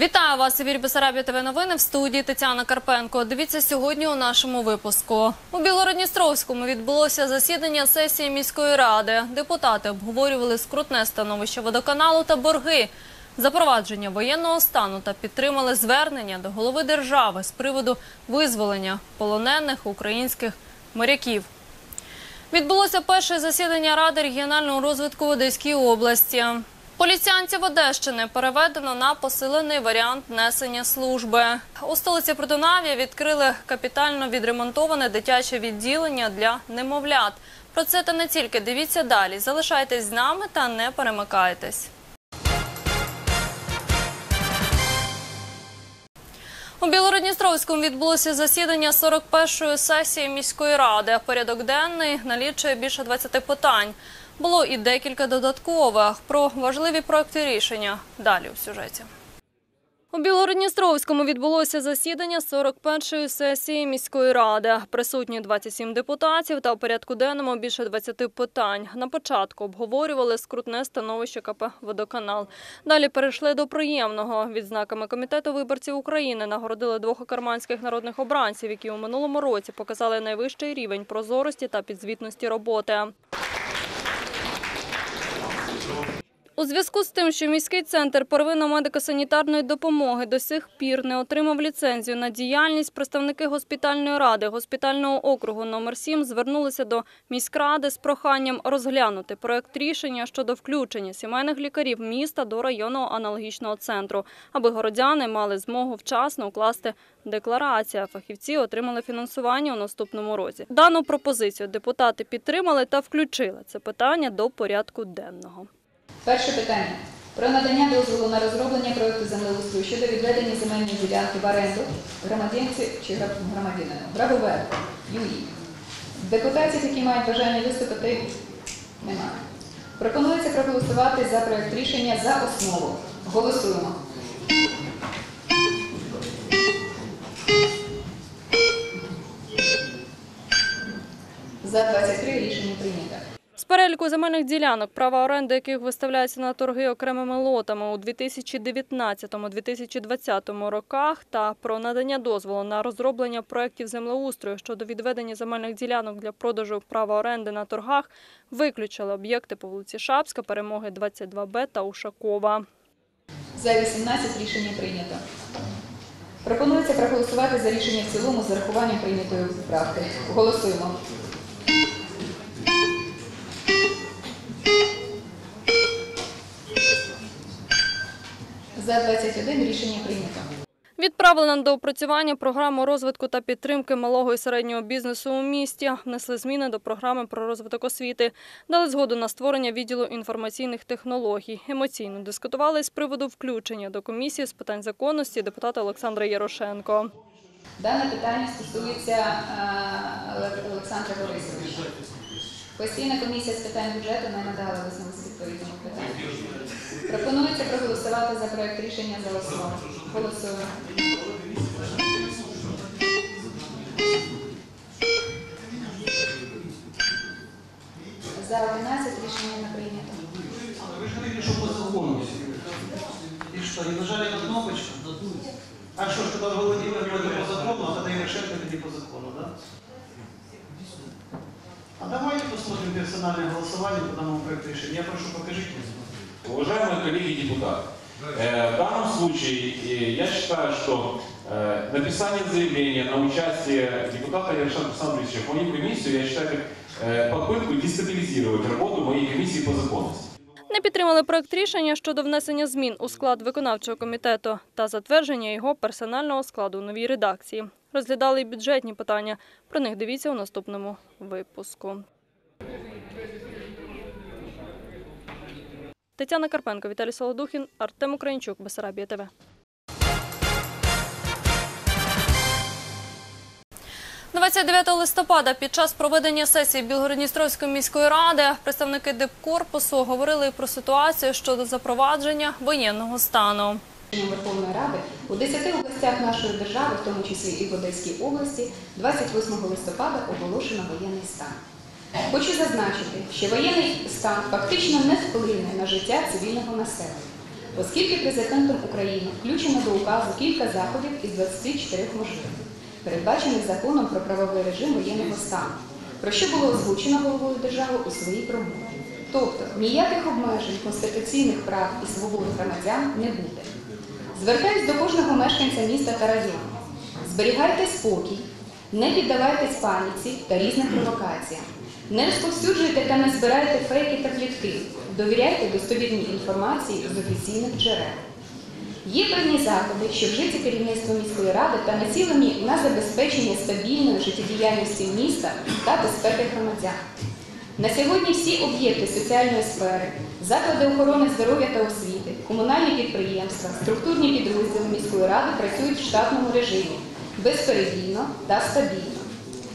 Вітаю вас, Ефір Бесарабія ТВ новини в студії Тетяна Карпенко. Дивіться сьогодні у нашому випуску. У Білгородністровському відбулося засідання сесії міської ради. Депутати обговорювали скрутне становище водоканалу та борги, запровадження воєнного стану та підтримали звернення до голови держави з приводу визволення полонених українських моряків. Відбулося перше засідання Ради регіонального розвитку в Одеській області. Поліціянців Одещини переведено на посилений варіант несення служби. У столиці Придунав'я відкрили капітально відремонтоване дитяче відділення для немовлят. Про це та не тільки дивіться далі. Залишайтесь з нами та не перемикайтесь. У Білородністровському відбулося засідання 41-ї сесії міської ради. Порядок денний налічує більше 20 питань. Було і декілька додаткових про важливі проекти рішення. Далі у сюжеті. У Білгородністровському відбулося засідання 41-ї сесії міської ради. Присутні 27 депутатів та у порядку денному більше 20 питань. На початку обговорювали скрутне становище КП «Водоканал». Далі перейшли до приємного. Відзнаками Комітету виборців України нагородили двох карманських народних обранців, які у минулому році показали найвищий рівень прозорості та підзвітності роботи. У зв'язку з тим, що міський центр первинно-медико-санітарної допомоги до сих пір не отримав ліцензію на діяльність, представники госпітальної ради госпітального округу номер 7 звернулися до міськради з проханням розглянути проект рішення щодо включення сімейних лікарів міста до районного аналогічного центру, аби городяни мали змогу вчасно укласти декларацію. Фахівці отримали фінансування у наступному році. Дану пропозицію депутати підтримали та включили це питання до порядку денного. Перше питання. Про надання дозволу на розроблення проекту землеустрою щодо відведення земельної ділянки в оренду громадянці чи громадянину. Браговер, Юрій. Депутатів, які мають бажання виступити, немає. Пропонується проголосувати за проект рішення за основу. Голосуємо. За 23 рішення прийнято. З переліку земельних ділянок, права оренди яких виставляються на торги окремими лотами у 2019-2020 роках та про надання дозволу на розроблення проєктів землеустрою щодо відведення земельних ділянок для продажу права оренди на торгах виключили об'єкти по вулиці Шапська, Перемоги 22Б та Ушакова. За 18 рішення прийнято. Пропонується проголосувати за рішення в цілому з урахуванням прийнятої правки. Голосуємо. За 21 рішення прийнято. Відправлена на доопрацювання програму розвитку та підтримки малого і середнього бізнесу у місті. Внесли зміни до програми про розвиток освіти. Дали згоду на створення відділу інформаційних технологій. Емоційно дискутували з приводу включення до комісії з питань законності депутата Олександра Ярошенко. Дане питання стосується е, Олександра Борисовича. Постійна комісія з питань бюджету не надала висновку з відповідному питанню. Пропонується проголосувати за проект рішення за основу. Голосуємо. За 11 рішення не прийнято. Вы же говорили, что по закону. И что, не нажали на кнопочку? А что, что даже Владимир говорит по закону, а тогда Ярошенко не по закону, да? А давайте посмотрим персональное голосование по данному проекту решения. Я прошу, покажите. Уважаемые коллеги депутаты, э, в данном случае э, я считаю, что э, написание заявления на участие депутата Ярошенко Александровича в мою комиссию, я считаю, как э, попытку дестабилизировать работу моей комиссии по законности. Не підтримали проект рішення щодо внесення змін у склад виконавчого комітету та затвердження його персонального складу у новій редакції. Розглядали й бюджетні питання. Про них дивіться у наступному випуску. Тетяна Карпенко, Віталій Солодухін, Артем Українчук, Бесарабія ТВ. – 29 листопада під час проведення сесії Білгородністровської міської ради представники дипкорпусу говорили про ситуацію щодо запровадження воєнного стану. Верховної Ради у 10 областях нашої держави, в тому числі і в Одеській області, 28 листопада оголошено воєнний стан. Хочу зазначити, що воєнний стан фактично не вплине на життя цивільного населення. оскільки президентом України включено до указу кілька заходів із 24 можливих, передбачених законом про правовий режим воєнного стану, про що було озвучено головою держави у своїй промові. Тобто ніяких обмежень конституційних прав і свобод громадян не буде. Звертаюсь до кожного мешканця міста та району. Зберігайте спокій, не піддавайтесь паніці та різним провокаціям. Не розповсюджуйте та не збирайте фейки та плітки. Довіряйте достовірній інформації з офіційних джерел. Є певні заходи, що вжиті керівництвом міської ради та націлені на забезпечення стабільної життєдіяльності міста та безпеки громадян. На сьогодні всі об'єкти соціальної сфери, заклади охорони здоров'я та освіти, комунальні підприємства, структурні підрозділи міської ради працюють в штатному режимі безперебійно та стабільно.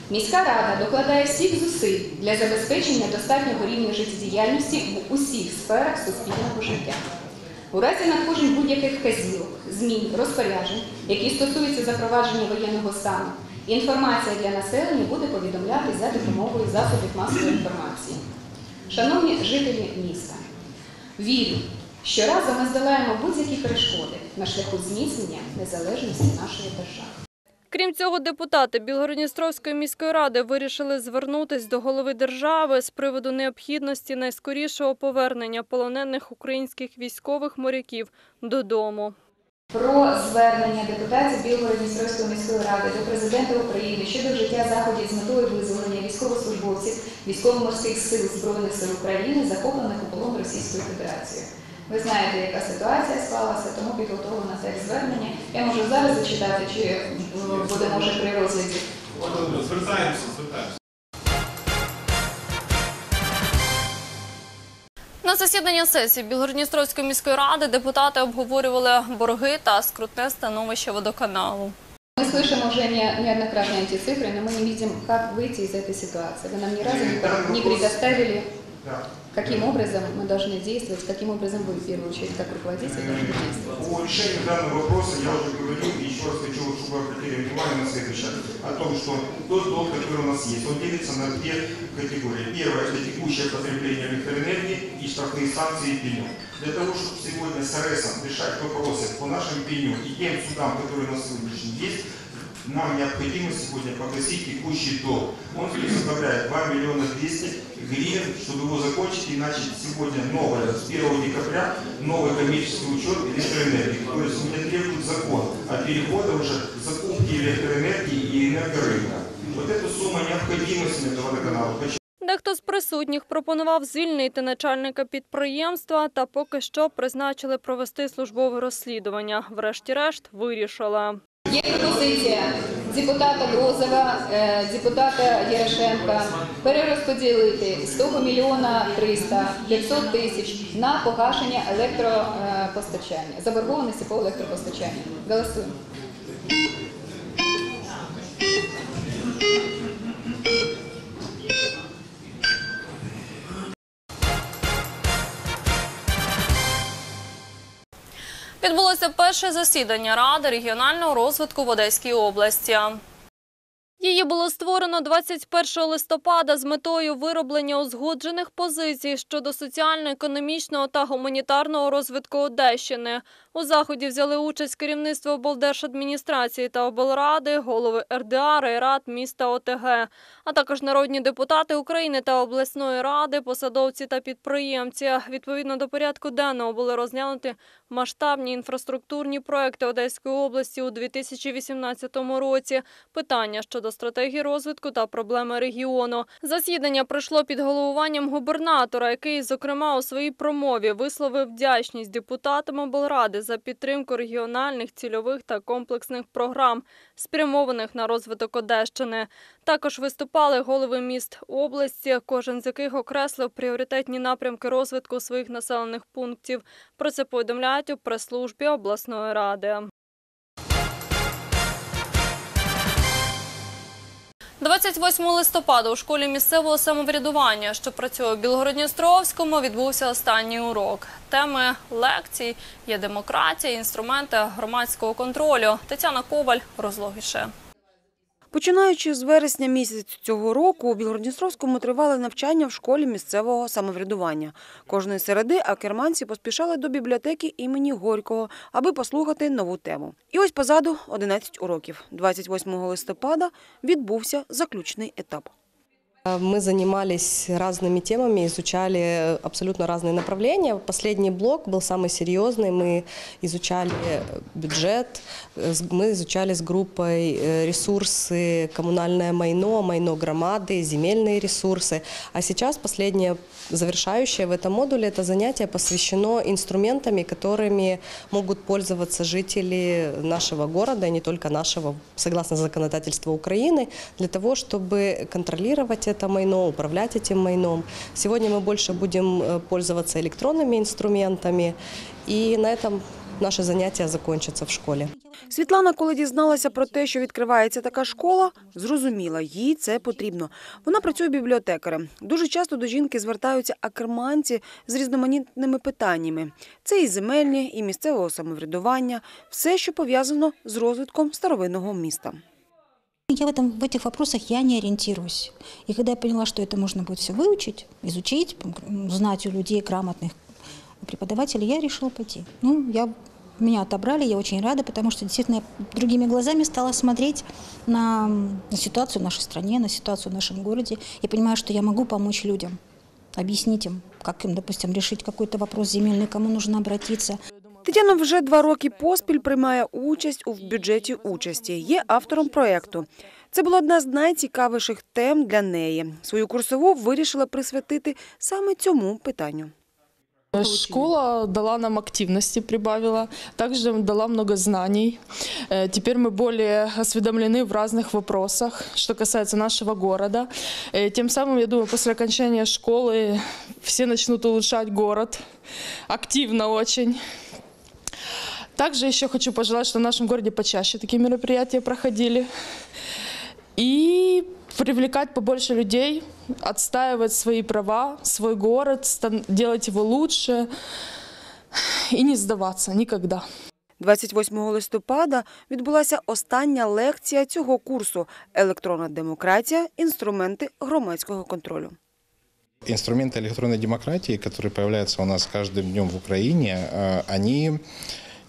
Міська рада докладає всіх зусиль для забезпечення достатнього рівня життєдіяльності в усіх сферах суспільного життя. У разі надходжень будь-яких вказівок, змін, розпоряджень, які стосуються запровадження воєнного стану, інформація для населення буде повідомлятися за допомогою засобів масової інформації. Шановні жителі міста, вірю, що разом ми здолаємо будь-які перешкоди на шляху зміцнення незалежності нашої держави. Крім цього, депутати Білгородністровської міської ради вирішили звернутись до голови держави з приводу необхідності найскорішого повернення полонених українських військових моряків додому. Про звернення депутатів Білгород-Дністровської міської ради до президента України щодо вжиття заходів з метою визволення військовослужбовців військово-морських сил Збройних сил України, захоплених у полон Російською Федерацією. Ви знаєте, яка ситуація склалася, тому підготовлено текст звернення. Я можу зараз зачитати, чи е, буде може при розгляді. Звертаємося, звертаємося. На засідання сесії Білгородністровської міської ради депутати обговорювали борги та скрутне становище водоканалу. Мы слышим уже не- неоднократно эти цифры, но мы не видим, как выйти из этой ситуации. Вы нам ни разу не, не предоставили, Каким образом мы должны действовать, каким образом вы, в первую очередь, как руководитель, должны действовать. По решению данного вопроса я уже говорил, и еще раз хочу, чтобы вы обратили внимание на следующее, о том, что тот долг, который у нас есть, он делится на две категории. Первое – это текущее потребление электроэнергии и штрафные санкции и пеню. Для того, чтобы сегодня с РСом решать вопросы по нашим пеню и тем судам, которые на сегодняшний день есть, нам необходимо сегодня погасить текущий долг. Он составляет 2 миллиона 200 гривен, чтобы его закончить и начать сегодня новое, с 1 декабря, новый коммерческий учет электроэнергии, который сегодня требует закон о переходе уже закупки электроэнергии и энергорынка. Вот эту сумму необходима сегодня водоканалу. Почему? Дехто з присутніх пропонував звільнити начальника підприємства та поки що призначили провести службове розслідування. Врешті-решт вирішила. Є пропозиція депутата Грозова, е, депутата Ярошенка перерозподілити з мільйона 300 500 тисяч на погашення електропостачання, заборгованості по електропостачанню. Голосуємо. Відбулося перше засідання Ради регіонального розвитку в Одеській області. Її було створено 21 листопада з метою вироблення узгоджених позицій щодо соціально-економічного та гуманітарного розвитку Одещини. У заході взяли участь керівництво облдержадміністрації та облради, голови РДА, райрад міста ОТГ, а також народні депутати України та обласної ради, посадовці та підприємці. Відповідно до порядку денного були розглянуті масштабні інфраструктурні проекти Одеської області у 2018 році. Питання щодо стратегії розвитку та проблеми регіону. Засідання пройшло під головуванням губернатора, який, зокрема, у своїй промові висловив вдячність депутатам облради за підтримку регіональних цільових та комплексних програм, спрямованих на розвиток Одещини. Також виступали голови міст області, кожен з яких окреслив пріоритетні напрямки розвитку своїх населених пунктів. Про це повідомляють у прес-службі обласної ради. 28 листопада у школі місцевого самоврядування, що працює у Білгородністровському, відбувся останній урок. Теми лекцій є демократія, інструменти громадського контролю. Тетяна Коваль розлогіше. Починаючи з вересня місяць цього року, у Білгородністровському тривали навчання в школі місцевого самоврядування. Кожної середи акерманці поспішали до бібліотеки імені Горького, аби послухати нову тему. І ось позаду 11 уроків. 28 листопада відбувся заключний етап. Мы занимались разными темами, изучали абсолютно разные направления. Последний блок был самый серьезный. Мы изучали бюджет, э, мы изучали с группой э, ресурсы коммунальное майно, майно громады, земельные ресурсы. А сейчас последнее завершающее в этом модуле это занятие посвящено инструментами, которыми могут пользоваться жители нашего города, не только нашего, согласно законодательству Украины, для того, чтобы контролировать это майно, управлять этим майном. Сегодня мы больше будем э, пользоваться электронными инструментами, и на этом наше занятие закончится в школе. Світлана, коли дізналася про те, що відкривається така школа, зрозуміла, їй це потрібно. Вона працює бібліотекарем. Дуже часто до жінки звертаються акерманці з різноманітними питаннями. Це і земельні, і місцевого самоврядування, все, що пов'язано з розвитком старовинного міста. Я в, этом, в этих вопросах я не ориентируюсь. И когда я поняла, что это можно будет все выучить, изучить, узнать у людей грамотных преподавателей, я решила пойти. Ну, я, меня отобрали, я очень рада, потому что действительно я другими глазами стала смотреть на, на ситуацию в нашей стране, на ситуацию в нашем городе. И понимаю, что я могу помочь людям, объяснить им, как им, допустим, решить какой-то вопрос земельный, кому нужно обратиться. Тетяна вже два роки поспіль приймає участь у бюджеті участі. Є автором проєкту. Це була одна з найцікавіших тем для неї. Свою курсову вирішила присвятити саме цьому питанню. Школа дала нам активности, прибавила, также дала много знаний. Э, Теперь мы более осведомлены в разных вопросах, что касается нашего города. Э, Тем самым, я думаю, после окончания школы все начнут улучшать город активно очень. Также еще хочу пожелать, что в нашем городе почаще такие мероприятия проходили. И привлекать побольше людей, отстаивать свои права, свой город, стан- делать его лучше и не сдаваться никогда. 28 листопада відбулася остання лекція цього курсу Електронна демократія. Інструменти громадського контролю. Инструменты электронной демократии, которые появляются у нас каждым днем в Украине, э, они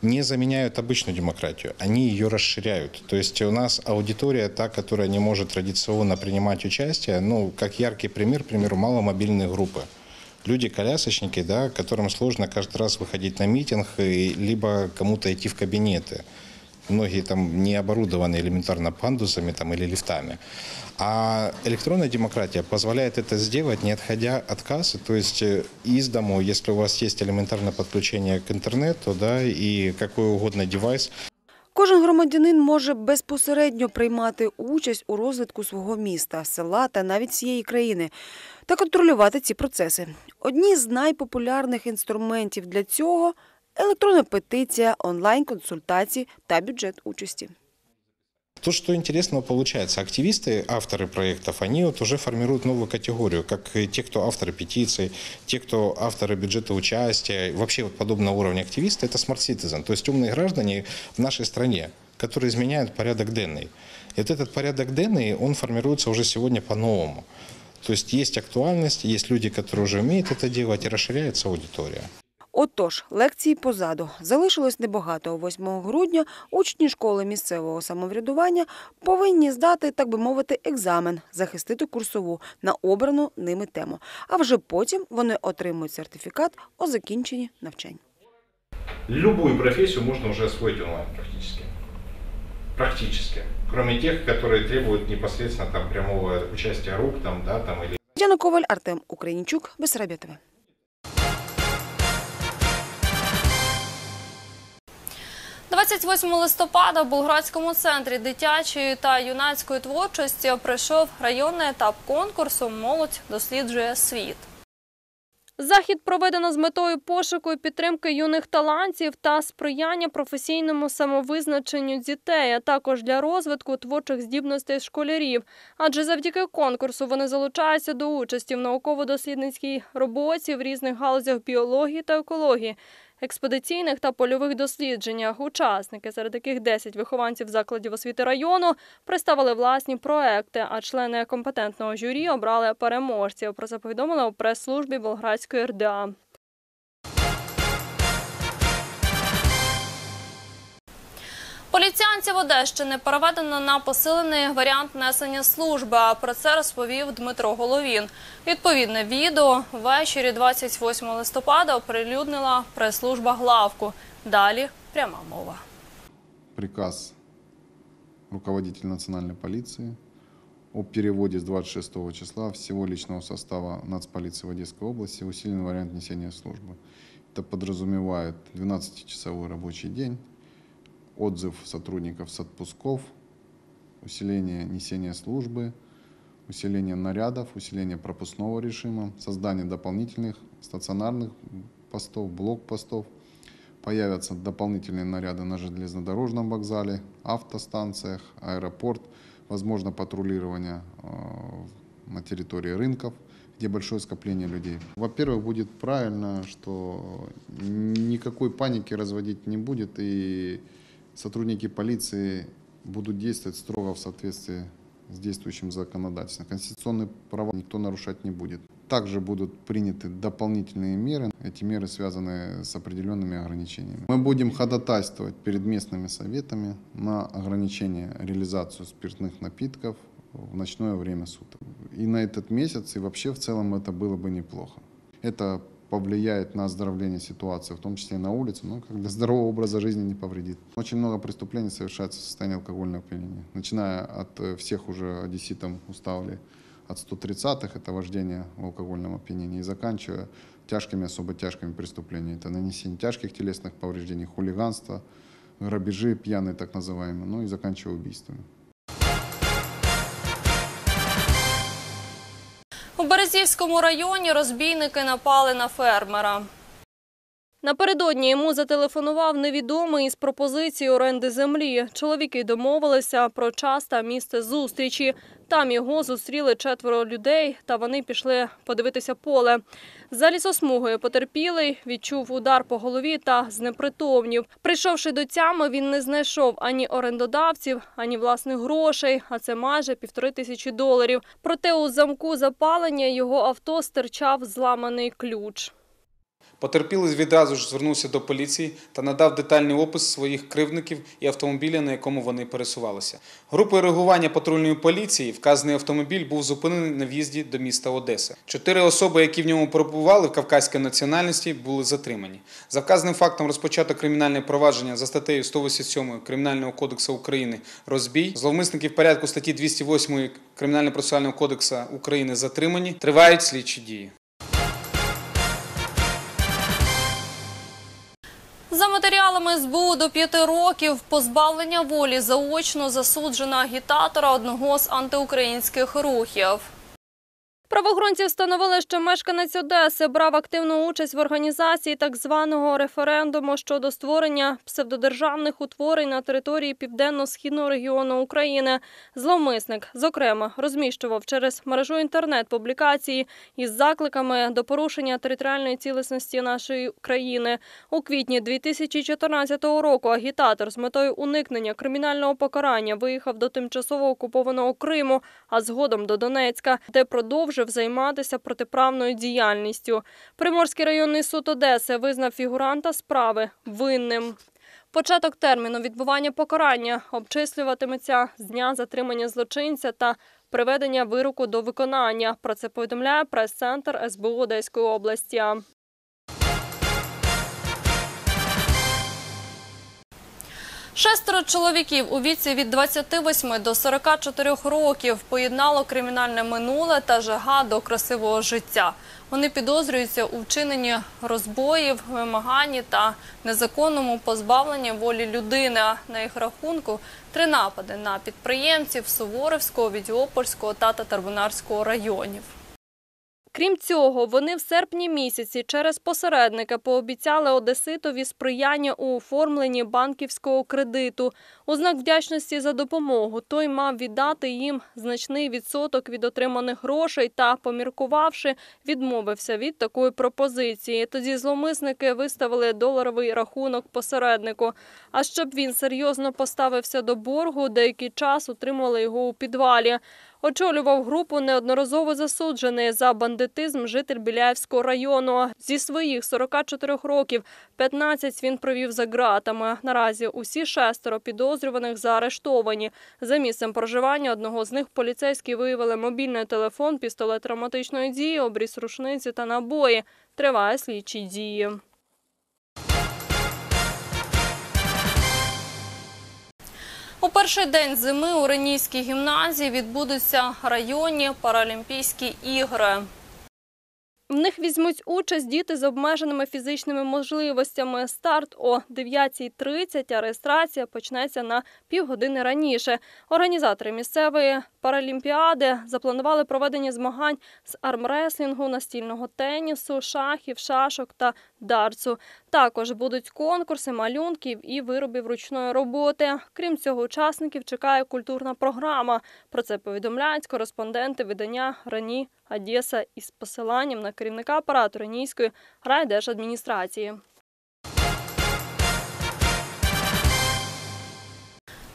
не заменяют обычную демократию, они ее расширяют. То есть у нас аудитория, та, которая не может традиционно принимать участие, ну, как яркий пример, к примеру, маломобильные группы. Люди-колясочники, да, которым сложно каждый раз выходить на митинг, и либо кому-то идти в кабинеты. Многие там не оборудованы элементарно пандусами там, или лифтами. А электронная демократия позволяет это сделать, не отходя от кассы, то есть э, из дому, если у вас есть элементарное подключение к интернету, да, и какой угодно девайс, Кожен громадянин може безпосередньо приймати участь у розвитку свого міста, села та навіть всієї країни та контролювати ці процеси. Одні з найпопулярних інструментів для цього електронна петиція, онлайн-консультації та бюджет участі. То, что интересного получается, активисты, авторы проектов, они вот уже формируют новую категорию, как и те, кто авторы петиций, те, кто авторы бюджета участия, вообще вот подобного уровня активисты, это smart citizen, то есть умные граждане в нашей стране, которые изменяют порядок денный. И вот этот порядок денный, он формируется уже сегодня по-новому. То есть есть актуальность, есть люди, которые уже умеют это делать, и расширяется аудитория. Отож, лекції позаду. Залишилось небагато. 8 грудня учні школи місцевого самоврядування повинні здати, так би мовити, екзамен, захистити курсову на обрану ними тему. А вже потім вони отримують сертифікат о закінченні навчань. Любую профессию можно уже освоить онлайн практически. Практически. Кроме тех, которые требуют непосредственно там прямого участия рук там, да, там, или Тетяна Коваль, Артем Українчук, Бесарабія 28 листопада в Болградському центрі дитячої та юнацької творчості пройшов районний етап конкурсу Молодь досліджує світ. Захід проведено з метою пошуку і підтримки юних талантів та сприяння професійному самовизначенню дітей, а також для розвитку творчих здібностей школярів. Адже завдяки конкурсу вони залучаються до участі в науково-дослідницькій роботі в різних галузях біології та екології. Експедиційних та польових дослідженнях. Учасники, серед яких 10 вихованців закладів освіти району, представили власні проекти, а члени компетентного журі обрали переможців. Про це повідомили у прес-службі Болградської РДА. Поліціянців Одещини переведено на посилений варіант несення служби. А Про це розповів Дмитро Головін. Відповідне відео ввечері 28 листопада оприлюднила прес-служба главку. Далі пряма мова. приказ руководителя национальной полиции о переводе с 26 числа всего личного состава нацполиции в Одесской области в усиленный вариант несения службы. Это подразумевает 12-часовой рабочий день, отзыв сотрудников с отпусков, усиление несения службы, усиление нарядов, усиление пропускного режима, создание дополнительных стационарных постов, блокпостов, Появятся дополнительные наряды на железнодорожном вокзале, автостанциях, аэропорт, возможно патрулирование э, на территории рынков, где большое скопление людей. Во-первых, будет правильно, что никакой паники разводить не будет, и сотрудники полиции будут действовать строго в соответствии с действующим законодательством. Конституционные права никто нарушать не будет. Также будут приняты дополнительные меры. Эти меры связаны с определенными ограничениями. Мы будем ходатайствовать перед местными советами на ограничение реализацию спиртных напитков в ночное время суток. И на этот месяц, и вообще в целом это было бы неплохо. Это повлияет на оздоровление ситуации, в том числе и на улице, но как для здорового образа жизни не повредит. Очень много преступлений совершается в состоянии алкогольного опьянения. Начиная от э, всех уже одесситам уставили от 130-х, это вождение в алкогольном опьянении, и заканчивая тяжкими, особо тяжкими преступлениями. Это нанесение тяжких телесных повреждений, хулиганство, грабежи пьяные так называемые, ну и заканчивая убийствами. У Березівському районі розбійники напали на фермера. Напередодні йому зателефонував невідомий із пропозицією оренди землі. Чоловіки домовилися про час та місце зустрічі. Там його зустріли четверо людей, та вони пішли подивитися поле. За лісосмугою потерпілий відчув удар по голові та знепритомнів. Прийшовши до тями, він не знайшов ані орендодавців, ані власних грошей, а це майже півтори тисячі доларів. Проте у замку запалення його авто стирчав зламаний ключ. Потерпілий відразу ж звернувся до поліції та надав детальний опис своїх кривдників і автомобіля, на якому вони пересувалися. Групою реагування патрульної поліції вказаний автомобіль був зупинений на в'їзді до міста Одеса. Чотири особи, які в ньому перебували в кавказькій національності, були затримані. За вказаним фактом розпочато кримінальне провадження за статтею 187 Кримінального кодексу України розбій. Зловмисників порядку статті 208 Кримінально-процесуального кодексу України затримані. Тривають слідчі дії. За матеріалами СБУ до п'яти років позбавлення волі заочно засуджена агітатора одного з антиукраїнських рухів. Правоохоронці встановили, що мешканець Одеси брав активну участь в організації так званого референдуму щодо створення псевдодержавних утворень на території південно-східного регіону України. Зловмисник, зокрема, розміщував через мережу інтернет публікації із закликами до порушення територіальної цілісності нашої країни. У квітні 2014 року агітатор з метою уникнення кримінального покарання виїхав до тимчасово окупованого Криму, а згодом до Донецька, де продовжив займатися протиправною діяльністю. Приморський районний суд Одеси визнав фігуранта справи винним. Початок терміну відбування покарання обчислюватиметься з дня затримання злочинця та приведення вироку до виконання. Про це повідомляє прес-центр СБУ Одеської області. Шестеро чоловіків у віці від 28 до 44 років поєднало кримінальне минуле та жага до красивого життя. Вони підозрюються у вчиненні розбоїв, вимаганні та незаконному позбавленні волі людини. На їх рахунку три напади на підприємців Суворовського, Відьопольського та Татарбунарського районів. Крім цього, вони в серпні місяці через посередника пообіцяли Одеситові сприяння у оформленні банківського кредиту. У знак вдячності за допомогу той мав віддати їм значний відсоток від отриманих грошей та, поміркувавши, відмовився від такої пропозиції. Тоді зловмисники виставили доларовий рахунок посереднику. А щоб він серйозно поставився до боргу, деякий час утримували його у підвалі. Очолював групу неодноразово засуджений за бандитизм житель Біляївського району. Зі своїх 44 років 15 він провів за ґратами. Наразі усі шестеро підозрюваних заарештовані. За місцем проживання одного з них поліцейські виявили мобільний телефон, пістолет травматичної дії, обріз рушниці та набої. Триває слідчі дії. У перший день зими у Ренійській гімназії відбудуться районні паралімпійські ігри. В них візьмуть участь діти з обмеженими фізичними можливостями. Старт о 9.30, а реєстрація почнеться на півгодини раніше. Організатори місцевої паралімпіади запланували проведення змагань з армреслінгу, настільного тенісу, шахів, шашок та дартсу. Також будуть конкурси малюнків і виробів ручної роботи. Крім цього, учасників чекає культурна програма. Про це повідомляють кореспонденти видання Рані Одеса із посиланням на керівника апарату Ренійської райдержадміністрації.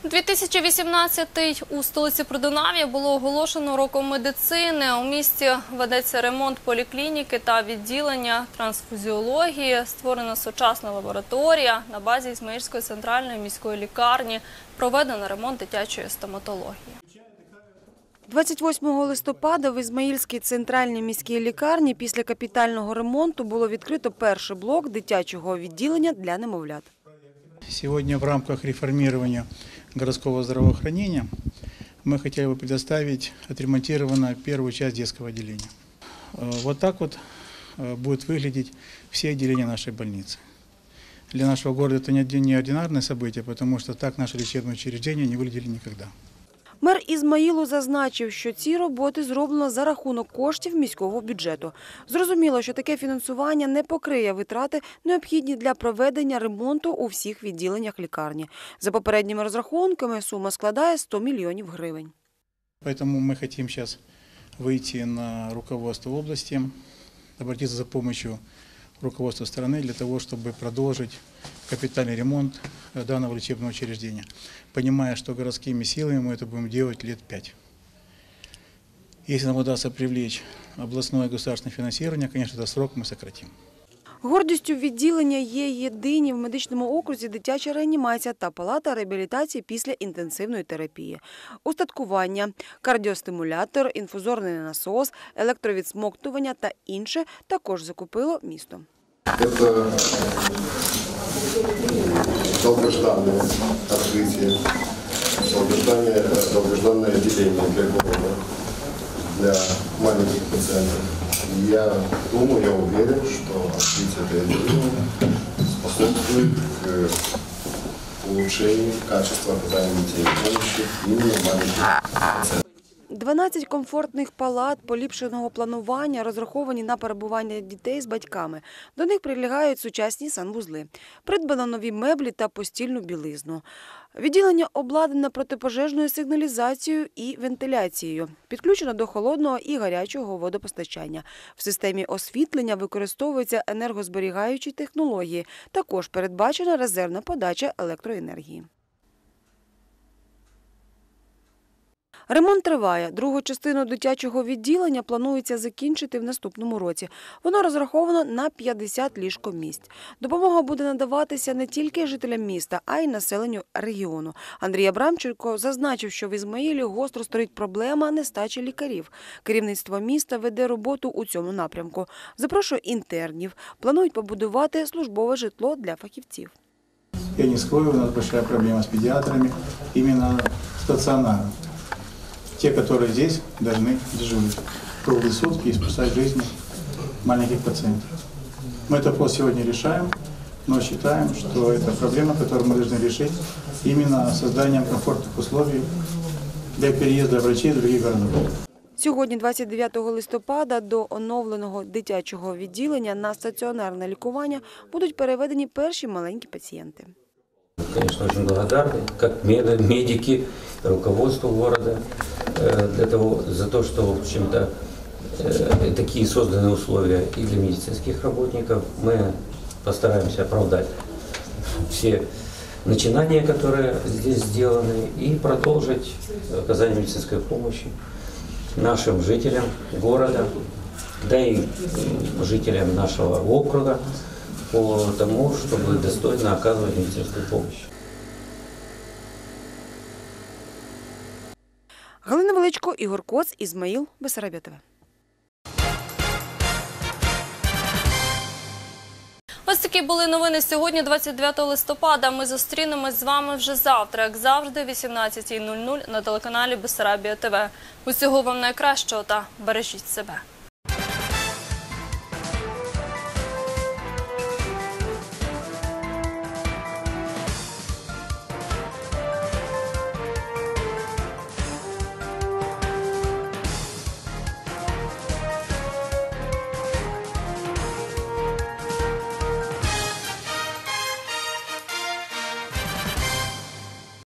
2018 у столиці Придунав'я було оголошено роком медицини. У місті ведеться ремонт поліклініки та відділення трансфузіології. Створена сучасна лабораторія на базі Ізмаїльської центральної міської лікарні. Проведено ремонт дитячої стоматології. 28 листопада в Ізмаїльській центральній міській лікарні після капітального ремонту було відкрито перший блок дитячого відділення для немовлят. Сегодня в рамках реформирования городского здравоохранения мы хотели бы предоставить отремонтированную первую часть детского отделения. Э, Вот так вот э, будет выглядеть все отделения нашей больницы. Для нашего города это не один- неординарное событие, потому что так наши лечебные учреждения не выглядели никогда. Мер Ізмаїлу зазначив, що ці роботи зроблено за рахунок коштів міського бюджету. Зрозуміло, що таке фінансування не покриє витрати, необхідні для проведення ремонту у всіх відділеннях лікарні. За попередніми розрахунками сума складає 100 мільйонів гривень. Поэтому мы хотим сейчас выйти на руководство области, обратиться за помощью руководства страны для того, чтобы продолжить капитальный ремонт э, данного лечебного учреждения, понимая, что городскими силами мы это будем делать лет пять. Если нам удастся привлечь областное государственное финансирование, конечно, этот срок мы сократим. Гордістю відділення є єдині в медичному окрузі дитяча реанімація та палата реабілітації після інтенсивної терапії. Устаткування, кардіостимулятор, інфузорний насос, електровідсмоктування та інше також закупило місто. Это долгожданное открытие, долгожданное, долгожданное для города, для маленьких пациентов. Я думаю, я уверен, что открытие этого отделения способствует к улучшению качества оказания медицинской помощи именно пациентам. 12 комфортних палат поліпшеного планування розраховані на перебування дітей з батьками. До них прилягають сучасні санвузли. Придбано нові меблі та постільну білизну. Відділення обладнане протипожежною сигналізацією і вентиляцією. Підключено до холодного і гарячого водопостачання. В системі освітлення використовуються енергозберігаючі технології. Також передбачена резервна подача електроенергії. Ремонт триває. Другу частину дитячого відділення планується закінчити в наступному році. Воно розраховано на 50 ліжкомісць. Допомога буде надаватися не тільки жителям міста, а й населенню регіону. Андрій Абрамченко зазначив, що в Ізмаїлі гостро стоїть проблема нестачі лікарів. Керівництво міста веде роботу у цьому напрямку. Запрошує інтернів. Планують побудувати службове житло для фахівців. Я не скрою, у нас большая проблема с педиатрами, именно стационаром Те, которые здесь, должны дежурить круглые сутки и спасать жизни маленьких пациентов. Мы этот вопрос сегодня решаем, но считаем, что это проблема, которую мы должны решить именно созданием комфортных условий для переезда врачей в других городов. Сьогодні, 29 листопада, до оновленого дитячого відділення на стаціонарне лікування будуть переведені перші маленькі пацієнти. Конечно, очень благодарны, как мед- медики, руководству города, э, для того, за то, что, в общем-то, э, такие созданы условия и для медицинских работников. Мы постараемся оправдать все начинания, которые здесь сделаны, и продолжить оказание медицинской помощи нашим жителям города, да и жителям нашего округа по тому, чтобы достойно оказывать медицинскую помощь. Галина Величко, Ігор Коц, Ізмаїл, Бесарабія ТВ. Ось такі були новини сьогодні, 29 листопада. Ми зустрінемось з вами вже завтра, як завжди, 18.00 на телеканалі Бесарабія ТВ. Усього вам найкращого та бережіть себе.